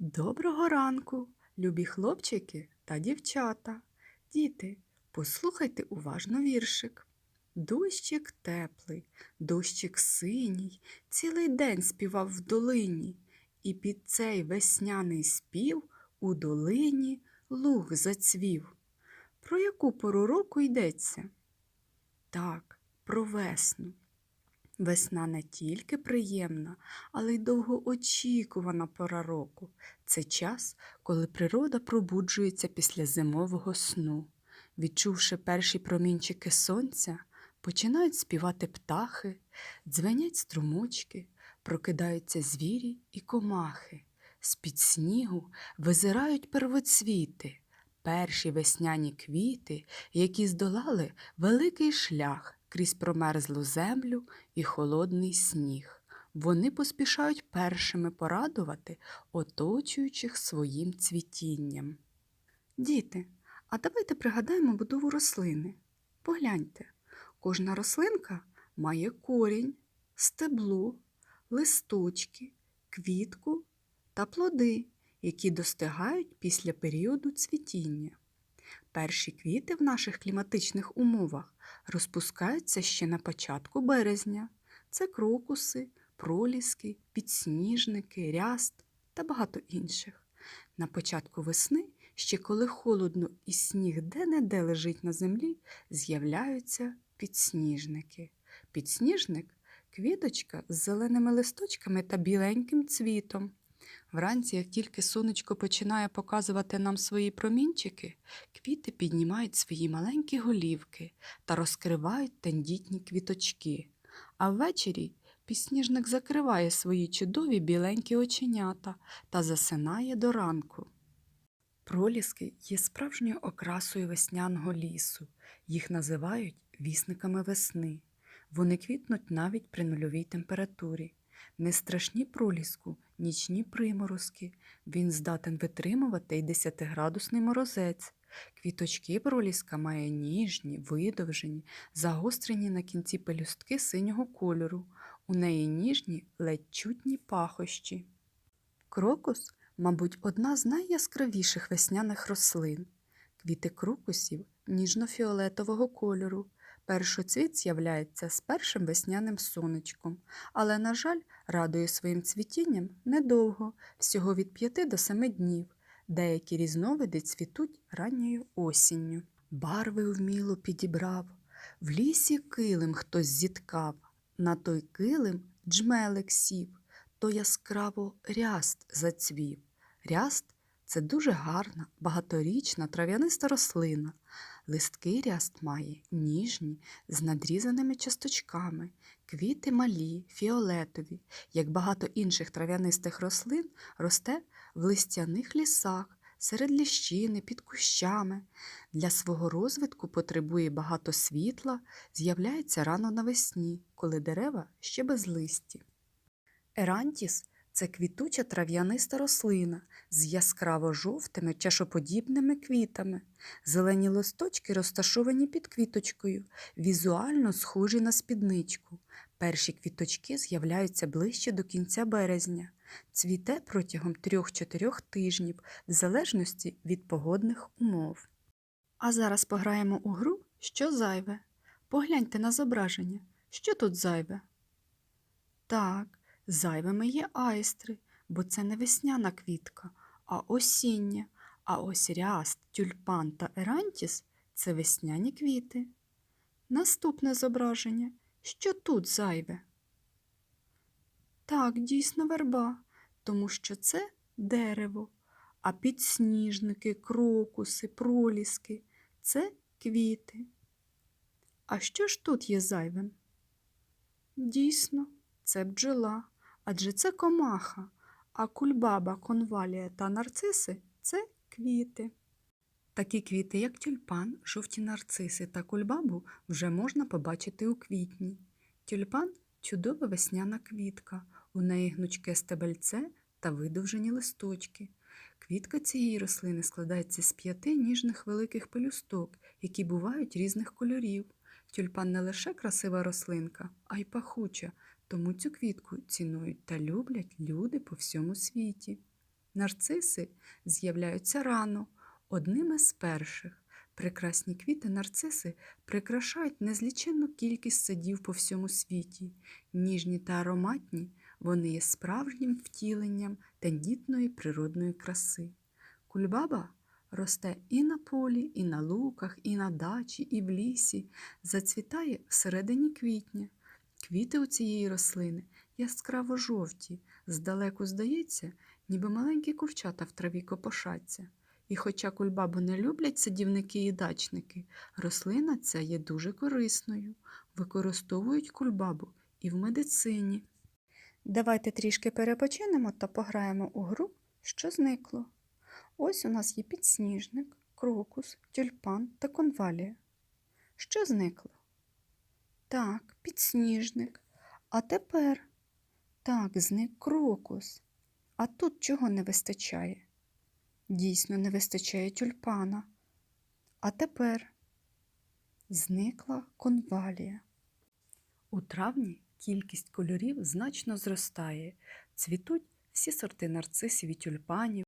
Доброго ранку, любі хлопчики та дівчата. Діти, послухайте уважно віршик. Дощик теплий, дощик синій, цілий день співав в долині, і під цей весняний спів у долині луг зацвів. Про яку пору року йдеться? Так, про весну. Весна не тільки приємна, але й довгоочікувана пора року. Це час, коли природа пробуджується після зимового сну. Відчувши перші промінчики сонця, починають співати птахи, дзвенять струмочки, прокидаються звірі і комахи. З-під снігу визирають первоцвіти, перші весняні квіти, які здолали великий шлях крізь промерзлу землю і холодний сніг. Вони поспішають першими порадувати оточуючих своїм цвітінням. Діти, а давайте пригадаємо будову рослини. Погляньте, кожна рослинка має корінь, стебло, листочки, квітку та плоди, які достигають після періоду цвітіння. Перші квіти в наших кліматичних умовах розпускаються ще на початку березня. Це крокуси, проліски, підсніжники, ряст та багато інших. На початку весни, ще коли холодно і сніг де-не-де лежить на землі, з'являються підсніжники. Підсніжник квіточка з зеленими листочками та біленьким цвітом. Вранці, як тільки сонечко починає показувати нам свої промінчики, квіти піднімають свої маленькі голівки та розкривають тендітні квіточки. А ввечері підсніжник закриває свої чудові біленькі оченята та засинає до ранку. Проліски є справжньою окрасою весняного лісу. Їх називають вісниками весни. Вони квітнуть навіть при нульовій температурі. Не страшні проліску, нічні приморозки. Він здатен витримувати й 10-градусний морозець. Квіточки проліска має ніжні, видовжені, загострені на кінці пелюстки синього кольору. У неї ніжні, ледь чутні пахощі. Крокус, мабуть, одна з найяскравіших весняних рослин. Квіти крокусів ніжно-фіолетового кольору. Першоцвіт з'являється з першим весняним сонечком, але, на жаль, радує своїм цвітінням недовго, всього від 5 до 7 днів. Деякі різновиди цвітуть ранньою осінню. Барви вміло підібрав, в лісі килим хтось зіткав, на той килим джмелик сів, то яскраво ряст зацвів. Ряст це дуже гарна, багаторічна трав'яниста рослина. Листки ряст має ніжні, з надрізаними часточками, квіти малі, фіолетові, як багато інших трав'янистих рослин, росте в листяних лісах, серед ліщини, під кущами. Для свого розвитку потребує багато світла, з'являється рано навесні, коли дерева ще без листі. Ерантіс це квітуча трав'яниста рослина з яскраво жовтими чашоподібними квітами. Зелені листочки розташовані під квіточкою, візуально схожі на спідничку. Перші квіточки з'являються ближче до кінця березня. Цвіте протягом 3-4 тижнів, в залежності від погодних умов. А зараз пограємо у гру Що зайве. Погляньте на зображення. Що тут зайве? Так, зайвими є айстри, бо це не весняна квітка, а осіння. А ось ряст, тюльпан та ерантіс це весняні квіти. Наступне зображення. Що тут зайве? Так, дійсно верба, тому що це дерево, а підсніжники, крокуси, проліски це квіти. А що ж тут є зайвим? Дійсно, це бджола, адже це комаха, а кульбаба, конвалія та нарциси це квіти. Такі квіти, як тюльпан, жовті нарциси та кульбабу, вже можна побачити у квітні. Тюльпан чудова весняна квітка, у неї гнучке стебельце та видовжені листочки. Квітка цієї рослини складається з п'яти ніжних великих пелюсток, які бувають різних кольорів. Тюльпан не лише красива рослинка, а й пахуча, тому цю квітку цінують та люблять люди по всьому світі. Нарциси з'являються рано, одними з перших. Прекрасні квіти нарциси прикрашають незліченну кількість садів по всьому світі. Ніжні та ароматні, вони є справжнім втіленням тендітної природної краси. Кульбаба росте і на полі, і на луках, і на дачі, і в лісі, зацвітає всередині квітня. Квіти у цієї рослини яскраво жовті, здалеку здається, ніби маленькі курчата в траві копошаться. І хоча кульбабу не люблять садівники і дачники, рослина ця є дуже корисною. Використовують кульбабу і в медицині. Давайте трішки перепочинемо та пограємо у гру, що зникло. Ось у нас є підсніжник, крокус, тюльпан та конвалія. Що зникло? Так, підсніжник. А тепер так, зник крокус. А тут чого не вистачає? Дійсно, не вистачає тюльпана. А тепер зникла конвалія. У травні кількість кольорів значно зростає. Цвітуть всі сорти нарцисів і тюльпанів,